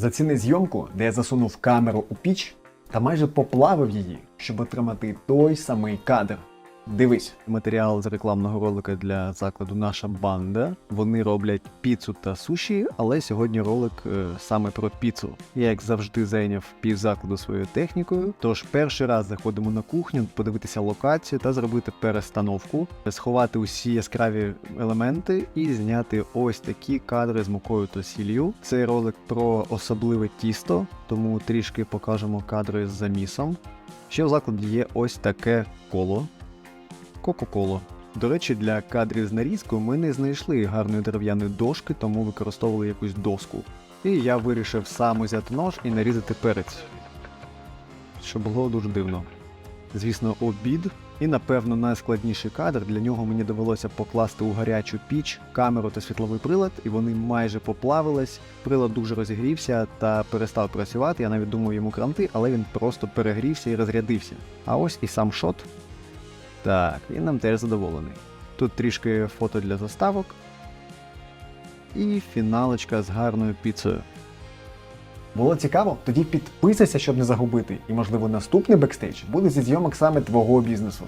Заціни зйомку, де я засунув камеру у піч та майже поплавив її, щоб отримати той самий кадр. Дивись, матеріал з рекламного ролика для закладу Наша банда. Вони роблять піцу та суші, але сьогодні ролик е, саме про піцу. Я, як завжди, зайняв пів закладу своєю технікою. Тож перший раз заходимо на кухню, подивитися локацію та зробити перестановку, сховати усі яскраві елементи і зняти ось такі кадри з мукою та сіллю. Цей ролик про особливе тісто, тому трішки покажемо кадри з замісом. Ще в закладі є ось таке коло. Кока-коло. До речі, для кадрів з нарізкою ми не знайшли гарної дерев'яної дошки, тому використовували якусь доску. І я вирішив сам узяти нож і нарізати перець. Що було дуже дивно. Звісно, обід. І напевно найскладніший кадр для нього мені довелося покласти у гарячу піч камеру та світловий прилад, і вони майже поплавились. Прилад дуже розігрівся та перестав працювати. Я навіть думав йому кранти, але він просто перегрівся і розрядився. А ось і сам шот. Так, він нам теж задоволений. Тут трішки фото для заставок. І фіналочка з гарною піцею. Було цікаво? Тоді підписуйся, щоб не загубити. І можливо наступний бекстейдж буде зі зйомок саме твого бізнесу.